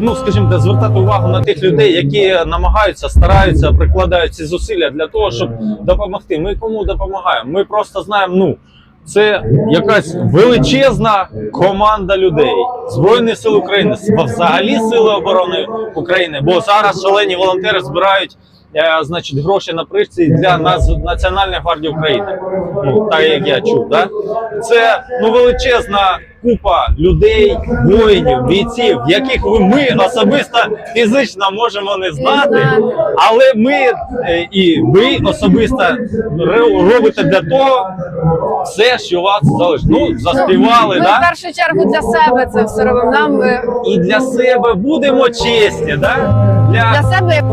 ну скажімо, звертати увагу на тих людей, які намагаються, стараються, прикладають ці зусилля для того, щоб допомогти. Ми кому допомагаємо? Ми просто знаємо, ну. Це якась величезна команда людей Збройних сил України, взагалі Сили оборони України. Бо зараз шалені волонтери збирають е, значить, гроші на пристрій для нас Національної гвардії України. Ну так як я чув, да? це ну величезна купа людей, воїнів, бійців, яких ми особисто фізично можемо не знати, але ми е, і ви особисто робите для того все, що у вас залишить. Ну заспівали, Ми в першу чергу для себе це все робимо. Нам е, і для себе будемо чесні, да? для себе як